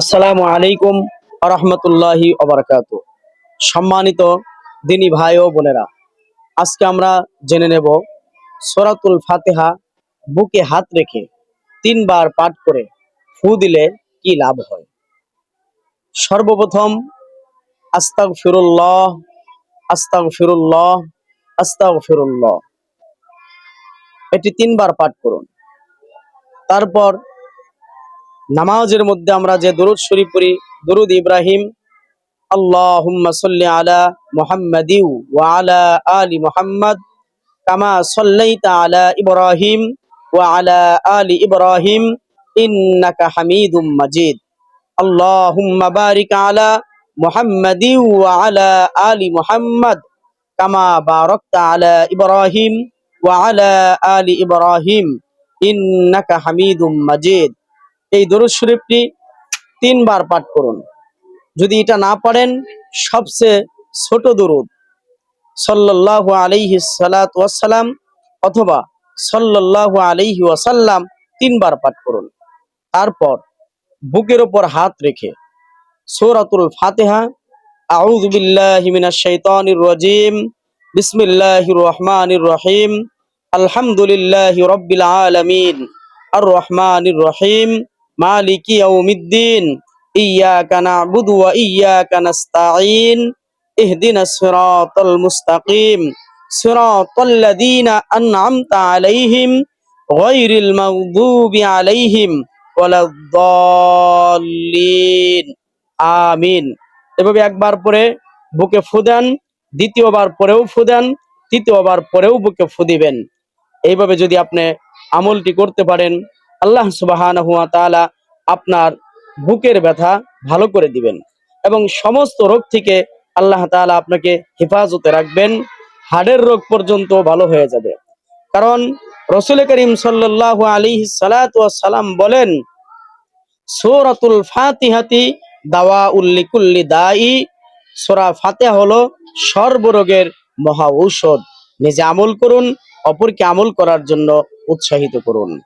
আসসালামু আলাইকুম রহমতুল্লাহি অবরাকাত সম্মানিত দিনী ভাই ও বোনেরা, আজকে আমরা জেনে নেব সরাতুল ফাতেহা বুকে হাত রেখে তিনবার পাঠ করে ফু দিলে কি লাভ হয়? সর্বপ্রথম আস্তাগ ফিরুল্লাহ আস্তাগ ফিরুল্লাহ আস্তাগ ফিরুল্লাহ এটি তিনবার পাঠ করুন। তারপর নামাজের মধ্যে আমরা যে দরুদ শরীফ পড়ি, দরুদ ইব্রাহিম, আল্লাহুম্মা সাল্লি আলা মুহাম্মাদিউ ওয়া আলা মুহাম্মাদ কামা সাল্লাইতা আলা ইব্রাহিম আলা ইব্রাহিম ইন্নাকা হামিদুম মাজিদ। আল্লাহুম্মা বারিক আলা আলা আলি মুহাম্মাদ কামা বারাকতা আলা ইব্রাহিম ওয়া আলা আলি ইব্রাহিম ইন্নাকা হামিদুম মাজিদ। এই দরুদ শরীফটি তিনবার পাঠ করুন। যদি এটা না পারেন, সবচেয়ে ছোট দরুদ, সাল্লাল্লাহু আলাইহি সালাত ওয়াসাল্লাম অথবা সাল্লাল্লাহু আলাইহি ওয়াসাল্লাম তিনবার পাঠ করুন। তারপর বুকের ওপর হাত রেখে সূরাতুল ফাতিহা, আউযু বিল্লাহি মিনাশ শাইতানির রাজিম, বিসমিল্লাহির রহমানির রহিম আর রহমানির রহিম। মালিকি ইয়াউমিদ্দিন ইয়াকা না'বুদু ওয়া ইয়াকা নাস্তাঈন ইহদিনাস সিরাতাল মুস্তাকিম, সিরাতাল লাযীনা আন'আমতা আলাইহিম গায়রিল মাগদুবি আলাইহিম ওয়ালাদ-দাল্লিন। আমিন। এভাবে একবার পরে বুকে ফু দেন, দ্বিতীয়বার পরেও ফু দেন, তৃতীয়বার পরেও বুকে ফু দিবেন। এইভাবে যদি আপনি আমলটি করতে পারেন আল্লাহ সুবহানাহু ওয়া তাআলা আপনার বুকের ব্যথা ভালো করে দিবেন এবং সমস্ত রোগ থেকে আল্লাহ তাআলা আপনাকে হেফাজতে রাখবেন, হাড়ের রোগ পর্যন্ত ভালো হয়ে যাবে। কারণ রসুল করিম আলাইহি সালাতু সালাম বলেন, সূরাতুল ফাতিহাতি দাওয়া উল্লিকুল্লি দায়ী সোরা ফাতিহা হলো সর্বরোগের মহা ঔষধ। নিজে আমল করুন, অপরকে আমল করার জন্য উৎসাহিত করুন।